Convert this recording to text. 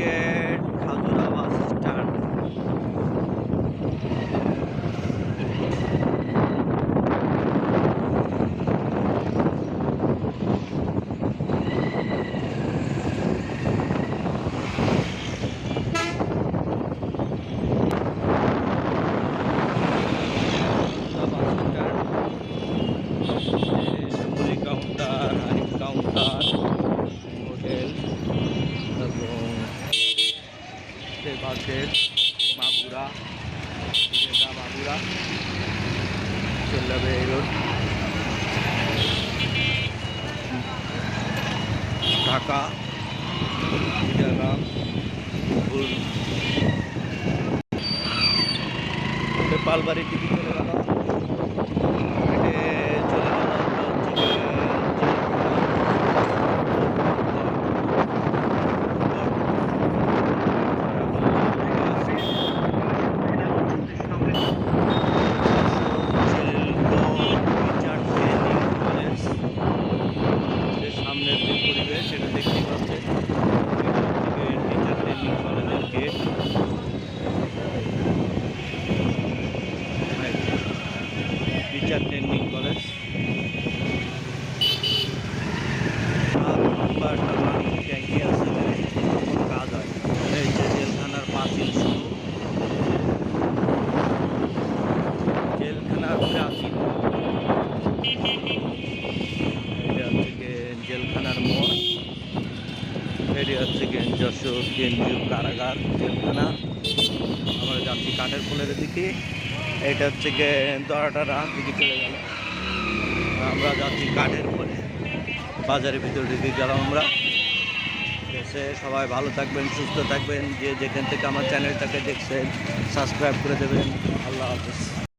Gate সেই market Magura Magura চলে যাবে এই ঢাকা পালবাড়ির চলে গেল হেঁটে চলে গেল আমরা হচ্ছে সামনের যে পরিবেশ সেটা দেখতে পাচ্ছেন। টিচার ট্রেনিং কলেজের গেট টিচার ট্রেনিং কলেজ। ট্যাঙ্কি এটি হচ্ছে যশোর কেন্দ্রীয় কারাগার, জেলখানা। আমরা যাচ্ছি কাঠের ফুলের দিকে। এটা হচ্ছে গিয়ে দরাটারা দিকে চলে গেল। আমরা যাচ্ছি কাঠের ফুলে বাজারের ভিতর দিকে গেলাম আমরা। এসে সবাই ভালো থাকবেন, সুস্থ থাকবেন। যে যেখান থেকে আমার চ্যানেলটাকে দেখছেন, সাবস্ক্রাইব করে দেবেন। আল্লাহ হাফিজ।